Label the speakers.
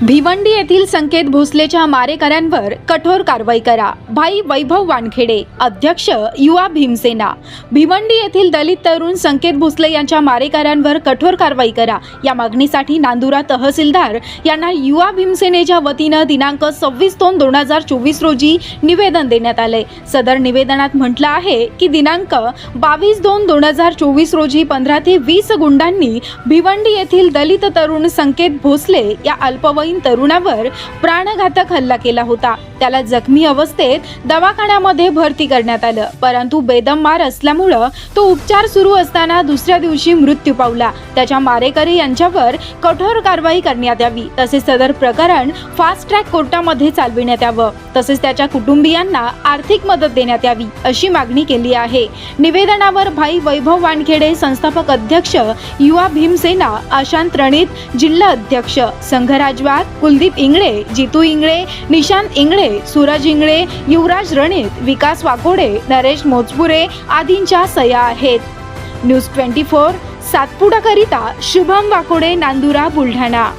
Speaker 1: भिवंडी येथील संकेत भोसलेच्या मारेकऱ्यांवर कठोर कारवाई करा. भाई वैभव वानखेडे अध्यक्ष युवा भीमसेना. भिवंडी येथील दलित तरुण संकेत भोसले यांच्या मारेकऱ्यांवर कठोर कारवाई करा. या मागणीसाठी नांदुरा तहसीलदार यांना युवा भीमसेनेच्या वतीनं दिनांक सव्वीस दोन दोन हजार चोवीस रोजी निवेदन देण्यात आले सदर निवेदनात म्हटलं आहे की दिनांक बावीस दोन दोन हजार चोवीस रोजी पंधरा ते वीस गुंडांनी भिवंडी येथील दलित तरुण संकेत भोसले या अल्पवयीन तरुणावर प्राणघातक हल्ला केला होता. त्याला जखमी अवस्थेत दवाखान्यामध्ये भरती करण्यात आलं. परंतु बेदम मार असल्यामुळं तो उपचार सुरू असताना दुसऱ्या दिवशी मृत्यू पावला. त्याच्या मारेकरी यांच्यावर कठोर कारवाई करण्यात यावी. तसेच सदर प्रकरण फास्ट ट्रॅक कोर्टामध्ये चालविण्यात यावं. तसेच त्याच्या कुटुंबियांना आर्थिक मदत देण्यात यावी अशी मागणी केली आहे. निवेदनावर भाई वैभव वानखेडे संस्थापक अध्यक्ष युवा भीमसेना आशांत रणित जिल्हा अध्यक्ष संघराजवा संघात कुलदीप इंगळे जितू इंगळे निशांत इंगळे सूरज इंगळे युवराज रणित विकास वाकोडे नरेश मोजपुरे आदींच्या सया आहेत. न्यूज ट्वेंटी फोर सातपुडाकरिता शुभम वाकोडे नांदुरा बुलढाणा.